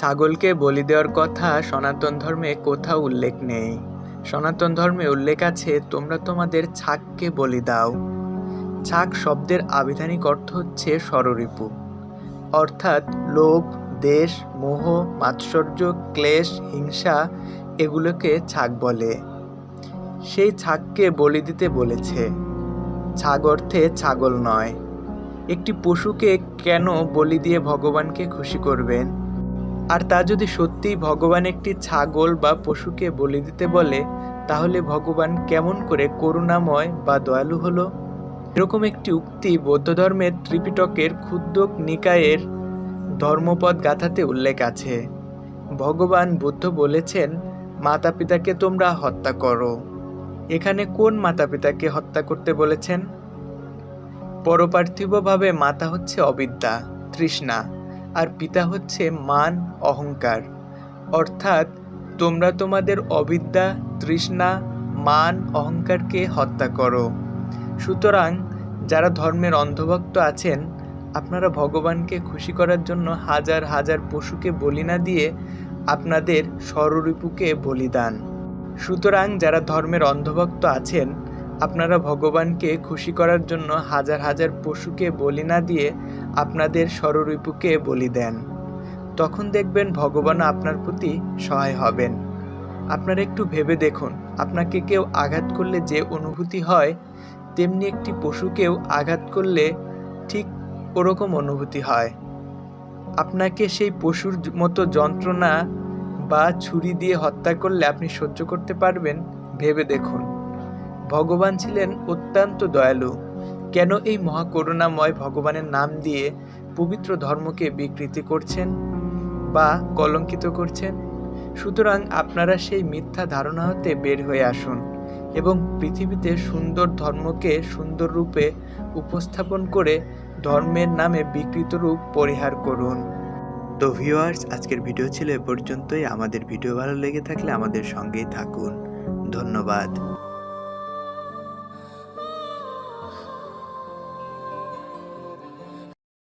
ছাগলকে বলি দেওয়ার কথা সনাতন ধর্মে কোথাও উল্লেখ নেই। সনাতন ধর্মে উল্লেখ আছে, তোমরা তোমাদের ছাগকে বলি দাও। ছাগ শব্দের আবিধানিক অর্থ হচ্ছে স্বররিপু। অর্থাৎ লোভ, দেশ, মোহ, মাৎসর্য, ক্লেশ, হিংসা এগুলোকে ছাগ বলে। সেই ছাগকে বলি দিতে বলেছে। ছাগ অর্থে ছাগল নয়। একটি পশুকে কেন বলি দিয়ে ভগবানকে খুশি করবেন? আর তা যদি সত্যিই ভগবান একটি ছাগল বা পশুকে বলি দিতে বলে, তাহলে ভগবান কেমন করে করুণাময় বা দয়ালু হলো? এরকম একটি উক্তি বৌদ্ধ ধর্মের ত্রিপিটকের ক্ষুদ্রক নিকায়ের ধর্মপদ গাথাতে উল্লেখ আছে। ভগবান বুদ্ধ বলেছেন মাতা পিতাকে তোমরা হত্যা করো। এখানে কোন মাতা পিতাকে হত্যা করতে বলেছেন? পরপার্থিবভাবে মাতা হচ্ছে অবিদ্যা, তৃষ্ণা। আর পিতা হচ্ছে মান অহংকার। অর্থাৎ তোমরা তোমাদের অবিদ্যা, তৃষ্ণা, মান অহংকারকে হত্যা করো। সুতরাং যারা ধর্মের অন্ধভক্ত আছেন, আপনারা ভগবানকে খুশি করার জন্য হাজার হাজার পশুকে বলি না দিয়ে আপনাদের স্বরূপুকে বলি দান সুতরাং যারা ধর্মের অন্ধভক্ত আছেন আপনারা ভগবানকে খুশি করার জন্য হাজার হাজার পশুকে বলি না দিয়ে আপনাদের স্বরূপুকে বলি দেন। তখন দেখবেন ভগবান আপনার প্রতি সহায় হবেন। আপনারা একটু ভেবে দেখুন, আপনাকে কেউ আঘাত করলে যে অনুভূতি হয়, তেমনি একটি পশুকেও আঘাত করলে ঠিক ওরকম অনুভূতি হয়। আপনাকে সেই পশুর মতো যন্ত্রণা বা ছুরি দিয়ে হত্যা করলে আপনি সহ্য করতে পারবেন, ভেবে দেখুন। ভগবান ছিলেন অত্যন্ত দয়ালু। কেন এই মহাকরুণাময় ভগবানের নাম দিয়ে পবিত্র ধর্মকে বিকৃতি করছেন বা কলঙ্কিত করছেন? সুতরাং আপনারা সেই মিথ্যা ধারণা হতে বের হয়ে আসুন এবং পৃথিবীতে সুন্দর ধর্মকে সুন্দর রূপে উপস্থাপন করে ধর্মের নামে বিকৃত রূপ পরিহার করুন। তো ভিউয়ার্স আজকের ভিডিও ছিল এ পর্যন্তই। আমাদের ভিডিও ভালো লেগে থাকলে আমাদের সঙ্গেই থাকুন। ধন্যবাদ।